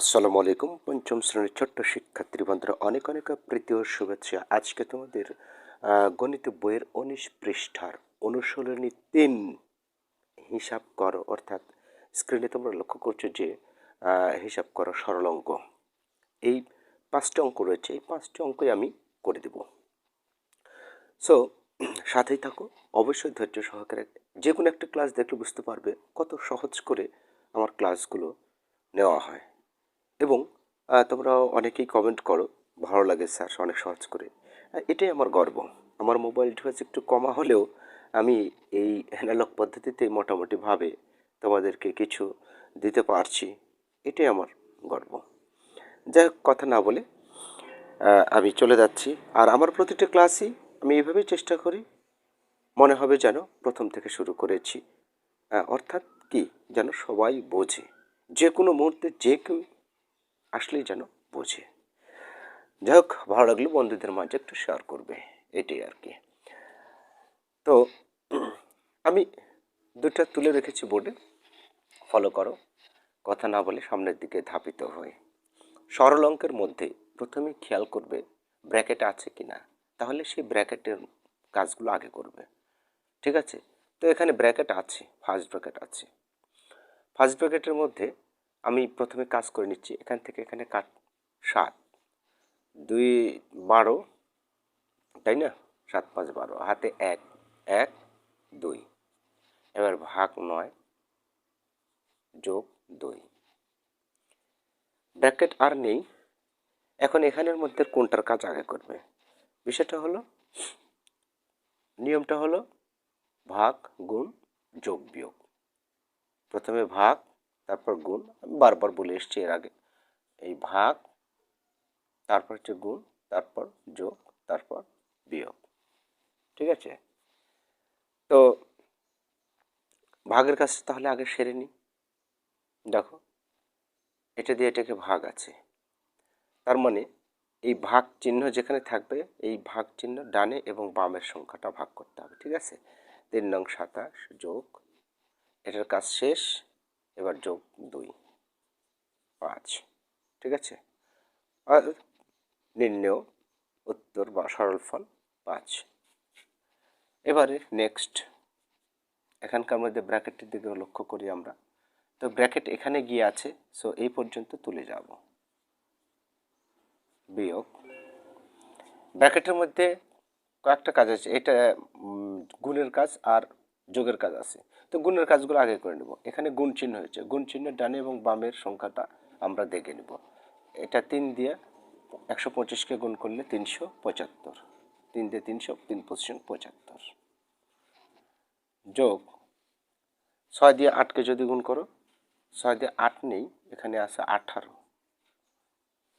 আসসালামু আলাইকুম, পঞ্চম শ্রেণির ছোট্ট শিক্ষার্থী বন্ধুরা, অনেক অনেক প্রীতি ও শুভেচ্ছা। আজকে তোমাদের গণিত বইয়ের উনিশ পৃষ্ঠার অনুশীলনী তিন হিসাব করো, অর্থাৎ স্ক্রিনে তোমরা লক্ষ্য করছ যে হিসাব করো সরল অঙ্ক। এই পাঁচটি অঙ্ক রয়েছে, এই পাঁচটি অঙ্কই আমি করে দেব। সো সাথেই থাকো, অবশ্যই ধৈর্য সহকারে যে কোনো একটা ক্লাস দেখলে বুঝতে পারবে কত সহজ করে আমার ক্লাসগুলো নেওয়া হয়। এবং তোমরা অনেকেই কমেন্ট করো। ভালো লাগে স্যার, অনেক সহজ করে। এটাই আমার গর্ব। আমার মোবাইল ডিভাইস একটু কমা হলেও আমি এই অ্যানালগ পদ্ধতিতে মোটামুটিভাবে তোমাদেরকে কিছু দিতে পারছি। এটাই আমার গর্ব। যাই হোক, কথা না বলে আমি চলে যাচ্ছি। আর আমার প্রতিটা ক্লাসই আমি এইভাবেই চেষ্টা করি। মনে হবে যেন প্রথম থেকে শুরু করেছি। অর্থাৎ কি? যেন সবাই বোঝে। যে কোনো মুহূর্তে যে কেউ আসলেই যেন বোঝে। যাই হোক ভালো লাগল বন্ধুদের মাঝে একটু শেয়ার করবে, এটাই আর কি। তো, আমি দুটা তুলে রেখেছি বোর্ডে ফলো করো, কথা না বলে সামনের দিকে ধাপিত হয়ে। সরল অঙ্কের মধ্যে প্রথমে খেয়াল করবে ব্র্যাকেট আছে কি না তাহলে সেই ব্র্যাকেটের কাজগুলো আগে করবে। ঠিক আছে? তো এখানে ব্র্যাকেট আছে ফার্স্ট ব্র্যাকেট আছে। ফার্স্ট ব্র্যাকেটের মধ্যে আমি প্রথমে কাজ করে নিচ্ছি। এখান থেকে এখানে কাট সাত। দুই বারো, তাই না? সাত পাঁচ বারো। হাতে এক এক, দুই। এবার ভাগ নয়, যোগ দুই। ব্র্যাকেট আর নেই। এখন এখানের মধ্যে কোনটার কাজ আগে করবে? বিষয়টা হলো, নিয়মটা হলো ভাগ গুণ যোগ বিয়োগ। প্রথমে ভাগ তারপর গুণ, আমি বারবার বলে এসছি এর আগে। এই ভাগ, তারপর হচ্ছে গুণ, তারপর যোগ, তারপর বিয়োগ। ঠিক আছে? তো ভাগের কাজটা তাহলে আগে সেরে নিই। দেখো, এটা দিয়ে এটাকে ভাগ আছে। তার মানে এই ভাগ চিহ্ন যেখানে থাকবে, এই ভাগ চিহ্ন ডানে এবং বামের সংখ্যাটা ভাগ করতে হবে। ঠিক আছে? তিন নং সাতাশ যোগ, এটার কাজ শেষ। এবার যোগ দুই। পাঁচ। ঠিক আছে? আর নির্ণেয় উত্তর বা সরল ফল পাঁচ। এবারে নেক্সট এখানকার মধ্যে ব্র্যাকেটের দিকে লক্ষ্য করি আমরা। তো ব্র্যাকেট এখানে গিয়ে আছে সো এই পর্যন্ত তুলে যাব। বিয়োগ। ব্র্যাকেটের মধ্যে কয়েকটা কাজ আছে, এটা গুণের কাজ আর যোগের কাজ আছে। তো গুণের কাজগুলো আগে করে নেব। এখানে গুণ চিহ্ন হয়েছে। গুণ চিহ্ন ডানে এবং বামের সংখ্যাটা আমরা দেখে নেব। এটা তিন দিয়ে একশো পঁচিশকে গুণ করলে তিনশো পঁচাত্তর। তিন দিয়ে তিনশো, তিন পঁচিশ পঁচাত্তর। যোগ ছয় দিয়ে আটকে যদি গুণ করো, ছয় দিয়ে আট নেই, এখানে আছে আঠারো।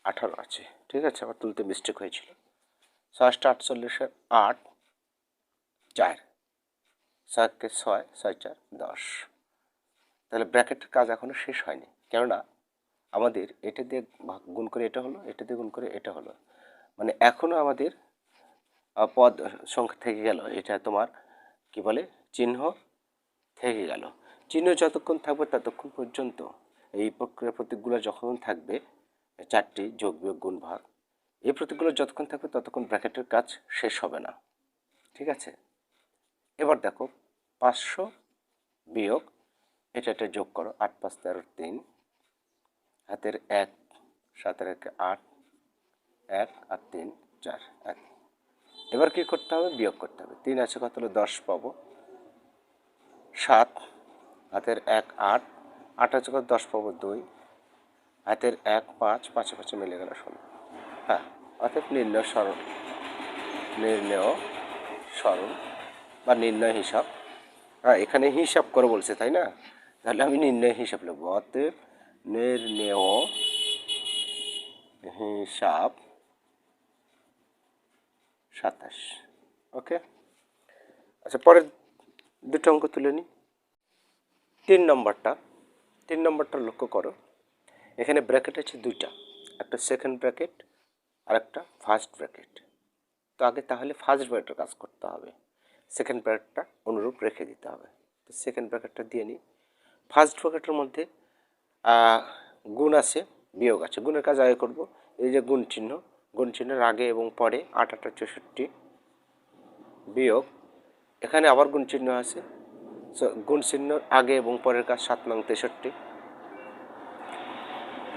আঠারো আছে। ঠিক আছে? আমার তুলতে মিস্টেক হয়েছিল। ছয়টা আটচল্লিশে আট, চার। ছয়কে ছয় ছয় চার, দশ। তাহলে ব্র্যাকেটের কাজ এখনও শেষ হয়নি। কেননা আমাদের এটা দিয়ে ভাগ- গুণ করে এটা হলো, এটা দিয়ে গুণ করে এটা হলো। মানে এখনও আমাদের পদ সংখ্যা থেকে গেল। এটা তোমার কি বলে? চিহ্ন থেকে গেল। চিহ্ন যতক্ষণ থাকবে ততক্ষণ পর্যন্ত এই প্রক্রিয়া প্রতীকগুলো যখন থাকবে, চারটি যোগ বিয়োগ গুণ ভাগ, এই প্রতীকগুলো যতক্ষণ থাকবে ততক্ষণ ব্র্যাকেটের কাজ শেষ হবে না। ঠিক আছে? এবার দেখো পাঁচশো বিয়োগ, এটা এটা যোগ করো, আট পাঁচ তেরো তিন। হাতের এক, সাতের এক আট, এক আর তিন, চার, এক। এবার কি করতে হবে? বিয়োগ করতে হবে। তিন আছে, কত হলো? দশ পাবো। সাত, হাতের এক আট আট আছে, কত? দশ পাবো দুই। হাতের এক পাঁচ, পাঁচে পাঁচে মিলে গেল ষোলো। হ্যাঁ অর্থাৎ নির্ণয় সরল। নির্ণয় সরল বা নির্ণয় হিসাব। হ্যাঁ এখানে হিসাব করে বলছে, তাই না? তাহলে আমি নির্ণয় হিসাব লিখব। অতএব নির্ণেয় হিসাব সাতাশ। ওকে? আচ্ছা পরের দুটো অঙ্ক তুলে নিই তিন নম্বরটা তিন নম্বরটা লক্ষ্য করো। এখানে ব্র্যাকেট আছে দুইটা, একটা সেকেন্ড ব্র্যাকেট আর একটা ফার্স্ট ব্র্যাকেট তো আগে তাহলে ফার্স্ট ব্র্যাকেটের কাজ করতে হবে। সেকেন্ড ব্র্যাকেটটা অনুরূপ রেখে দিতে হবে। তো সেকেন্ড ব্র্যাকেটটা দিয়ে নিই। ফার্স্ট ব্র্যাকেটের মধ্যে গুণ আছে, বিয়োগ আছে। গুণের কাজ আগে করব। এই যে গুণ চিহ্ন, গুণ চিহ্নের আগে এবং পরে আট আটা চৌষট্টি বিয়োগ। এখানে আবার গুণ চিহ্ন আছে। গুণ চিহ্ন আগে এবং পরের কাজ সাত, নং, তেষট্টি।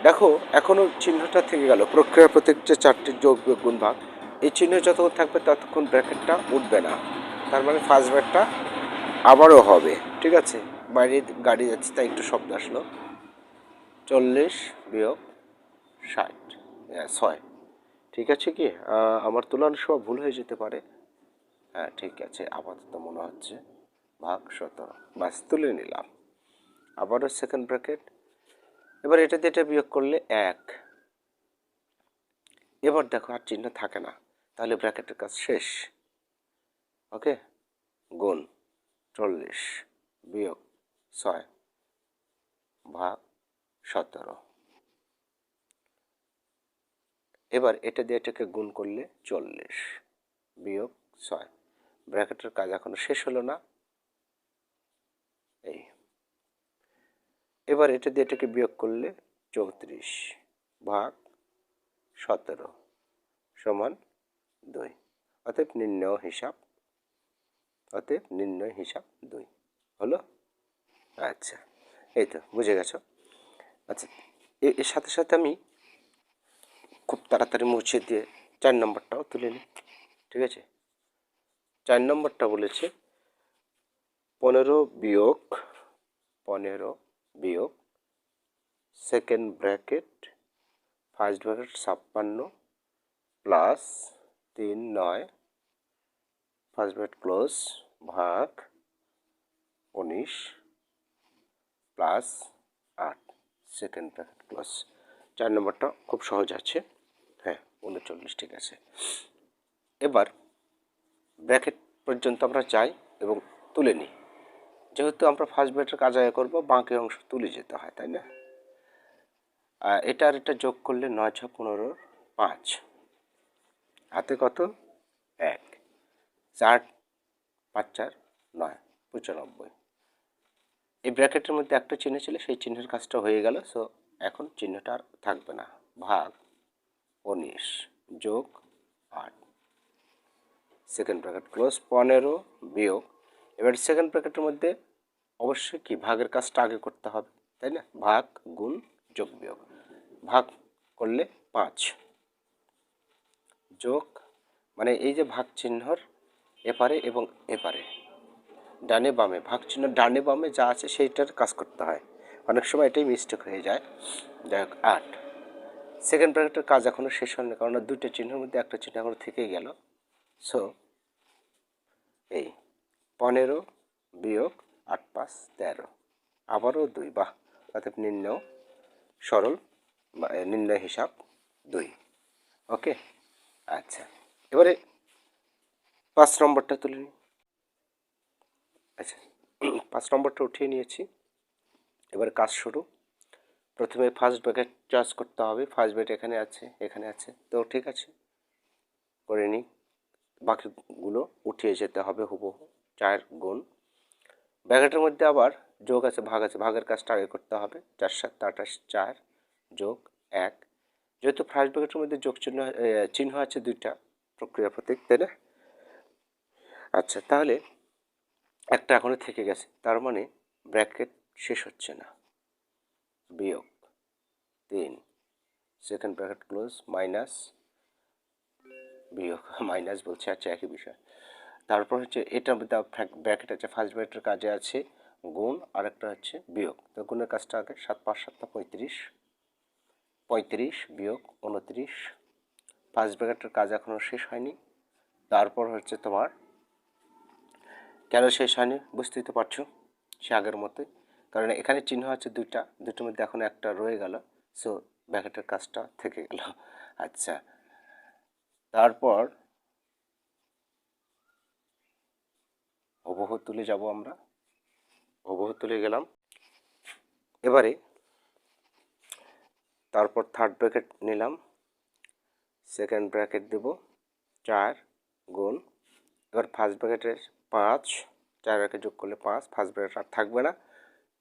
দেখো এখনও চিহ্নটা থেকে গেল। প্রক্রিয়া প্রতীক যে চারটি যোগ গুণ, ভাগ, এই চিহ্ন যতক্ষণ থাকবে ততক্ষণ ব্র্যাকেটটা উঠবে না। তার মানে ফার্স্ট ব্র্যাকটা আবারও হবে ঠিক আছে? বাইরে গাড়ি যাচ্ছে তাই একটু শব্দ আসলো। চল্লিশ বিয়োগ ষাট হ্যাঁ, ছয়। ঠিক আছে কি? আমার তুলনার সময় ভুল হয়ে যেতে পারে। হ্যাঁ ঠিক আছে আপাতত মনে হচ্ছে। ভাগ সতেরো বাস তুলে নিলাম। আবারও সেকেন্ড ব্র্যাকেট এবার এটা দিয়ে এটা বিয়োগ করলে এক। এবার দেখো আর চিহ্ন থাকে না। তাহলে ব্র্যাকেটের কাজ শেষ। ওকে? গুণ চল্লিশ বিয়োগ ছয় ভাগ সতেরো। এবার এটা দিয়ে এটাকে গুণ করলে চল্লিশ বিয়োগ ছয়। ব্র্যাকেটের কাজ এখনও শেষ হলো না। এই। এবার এটা দিয়ে এটাকে বিয়োগ করলে চৌত্রিশ ভাগ সতেরো সমান দুই। অতএব নির্ণয় হিসাব অতএব নির্ণয় হিসাব দুই। হলো? আচ্ছা এই তো, বুঝে গেছো? আচ্ছা এর সাথে সাথে আমি খুব তাড়াতাড়ি মুছে দিয়ে চার নম্বরটাও তুলে নিই, ঠিক আছে? চার নম্বরটা বলেছে, পনেরো বিয়োগ পনেরো বিয়োগ, সেকেন্ড ব্র্যাকেট, ফার্স্ট ব্র্যাকেট ছাপ্পান্ন প্লাস তিন নয়, ফার্স্ট ব্র্যাকেট ক্লোজ ভাগ উনিশ প্লাস আট। সেকেন্ড ব্র্যাকেট ক্লোজ চার নম্বরটা খুব সহজ আছে। হ্যাঁ উনচল্লিশ, ঠিক আছে। এবার ব্র্যাকেট পর্যন্ত আমরা যাই এবং তুলে নিই। যেহেতু আমরা ফার্স্ট ব্র্যাকেটের কাজ আগে করব, বাকি অংশ তুলে যেতে হয়, তাই না? এটা আর এটা যোগ করলে নয় ছ পনেরো, পাঁচ। হাতে কত? এক। চার পাঁচ চার নয়, পঁচানব্বই। এই ব্র্যাকেটের মধ্যে একটা চিহ্ন ছিল, সেই চিহ্নের কাজটা হয়ে গেল সো এখন চিহ্নটা আর থাকবে না। ভাগ উনিশ যোগ আট। সেকেন্ড ব্র্যাকেট ক্লোজ পনেরো বিয়োগ। এবার সেকেন্ড ব্র্যাকেটের মধ্যে অবশ্যই কি, ভাগের কাজটা আগে করতে হবে, তাই না? ভাগ গুণ যোগ বিয়োগ। ভাগ করলে পাঁচ। যোগ মানে এই যে ভাগ চিহ্নর এপারে এবং এপারে। ডানে বামে। ভাগ চিহ্ন ডানে বামে যা আছে সেইটার কাজ করতে হয়। অনেক সময় এটাই মিস্টেক হয়ে যায়। যাই হোক, আট। সেকেন্ড ব্র্যাকেটের কাজ এখনও শেষ হয়নি কারণ দুইটা চিহ্নের মধ্যে একটা চিহ্ন এখনও থেকেই গেল। সো এই পনেরো বিয়োগ আট পাঁচ তেরো। আবারও দুই। বাহ অর্থাৎ নির্ণয় সরল বা হিসাব দুই। ওকে আচ্ছা। এবারে পাঁচ নম্বরটা তুলে নিই। আচ্ছা পাঁচ নম্বরটা উঠিয়ে নিয়েছি। এবার কাজ শুরু। প্রথমে ফার্স্ট ব্র্যাকেট চার্জ করতে হবে। ফার্স্ট ব্র্যাকেট এখানে আছে এখানে আছে। তো ঠিক আছে, করে নিই। বাকিগুলো উঠিয়ে যেতে হবে হুবহু, চার গুণ। ব্র্যাকেটের মধ্যে আবার যোগ আছে, ভাগ আছে। ভাগের কাজটা আগে করতে হবে। চার সাত, আঠাশ, চার যোগ এক। যেহেতু ফার্স্ট ব্র্যাকেটের মধ্যে যোগ চিহ্ন চিহ্ন আছে দুইটা প্রক্রিয়া প্রতীক, তাই না? আচ্ছা তাহলে একটা এখনও থেকে গেছে। তার মানে ব্র্যাকেট শেষ হচ্ছে না। বিয়োগ তিন। সেকেন্ড ব্র্যাকেট ক্লোজ, মাইনাস বিয়োগ, মাইনাস বলছে আচ্ছা একই বিষয়। তারপর হচ্ছে মধ্যে ব্র্যাকেট আছে ফার্স্ট ব্র্যাকেটের কাজে আছে, গুণ আর একটা হচ্ছে বিয়োগ। তো গুণের কাজটা আগে, সাত পাঁচ সাতটা পঁয়ত্রিশ। পঁয়ত্রিশ বিয়োগ উনত্রিশ ফার্স্ট ব্র্যাকেটের কাজ এখনও শেষ হয়নি। তারপর হচ্ছে তোমার কেন শেষ হয়নি বুঝতেই তো পারছ? সে আগের মতোই। কারণ এখানে চিহ্ন আছে দুইটা দুটোর মধ্যে এখন একটা রয়ে গেল। সো ব্র্যাকেটের কাজটা থেকে গেল। আচ্ছা। তারপর হুবহু তুলে যাব আমরা। হুবহু তুলে গেলাম। এবারে তারপর থার্ড ব্র্যাকেট নিলাম। সেকেন্ড ব্র্যাকেট দেব। চার গুণ। এবার ফার্স্ট ব্র্যাকেটের পাঁচ, চার ব্র্যাকেট যোগ করলে পাঁচ ফার্স্ট ব্র্যাকেট আর থাকবে না।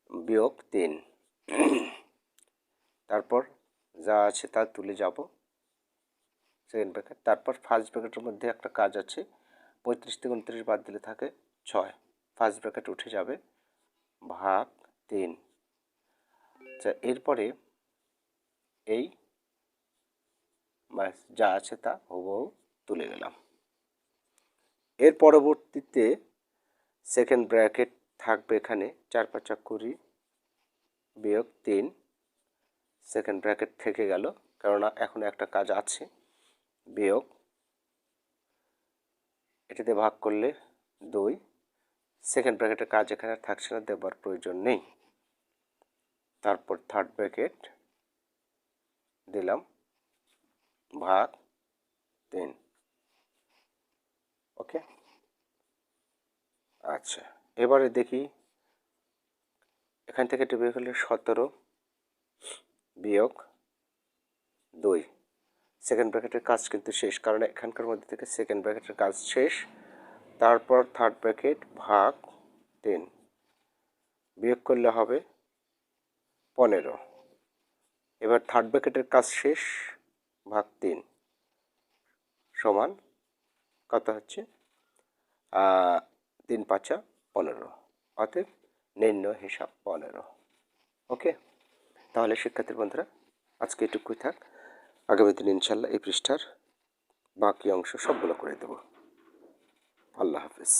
বিয়োগ তিন। তারপর যা আছে তা তুলে যাব। সেকেন্ড ব্র্যাকেট তারপর ফার্স্ট ব্র্যাকেটের মধ্যে একটা কাজ আছে। পঁয়ত্রিশ থেকে উনত্রিশ বাদ দিলে থাকে ছয়। ফার্স্ট ব্র্যাকেট উঠে যাবে ভাগ তিন। আচ্ছা এরপরে এই যা আছে তা হুবহু তুলে গেলাম। এর পরবর্তীতে সেকেন্ড ব্র্যাকেট থাকবে এখানে, চার পাঁচা কুড়ি বিয়োগ তিন। সেকেন্ড ব্র্যাকেট থেকে গেল, কেননা এখন একটা কাজ আছে, বিয়োগ। এটাতে ভাগ করলে দুই। সেকেন্ড ব্র্যাকেটের কাজ এখানে থাকছে না, দেবার প্রয়োজন নেই। তারপর থার্ড ব্র্যাকেট দিলাম, ভাগ তিন। ওকে? আচ্ছা এবারে দেখি। এখান থেকে টেবিল করলে সতেরো বিয়োগ দুই। সেকেন্ড ব্র্যাকেটের কাজ কিন্তু শেষ, কারণ এখানকার মধ্যে থেকে সেকেন্ড ব্র্যাকেটের কাজ শেষ। তারপর থার্ড ব্র্যাকেট ভাগ তিন। বিয়োগ করলে হবে পনেরো। এবার থার্ড ব্র্যাকেটের কাজ শেষ, ভাগ তিন। সমান কত হচ্ছে? তিন পাঁচা পনেরো। অতএব নিম্ন হিসাব পনেরো। ওকে? তাহলে শিক্ষার্থীর বন্ধুরা, আজকে এটুকুই থাক। আগামী দিন ইনশাল্লাহ এই পৃষ্ঠার বাকি অংশ সবগুলো করে দেব। আল্লাহ হাফিজ।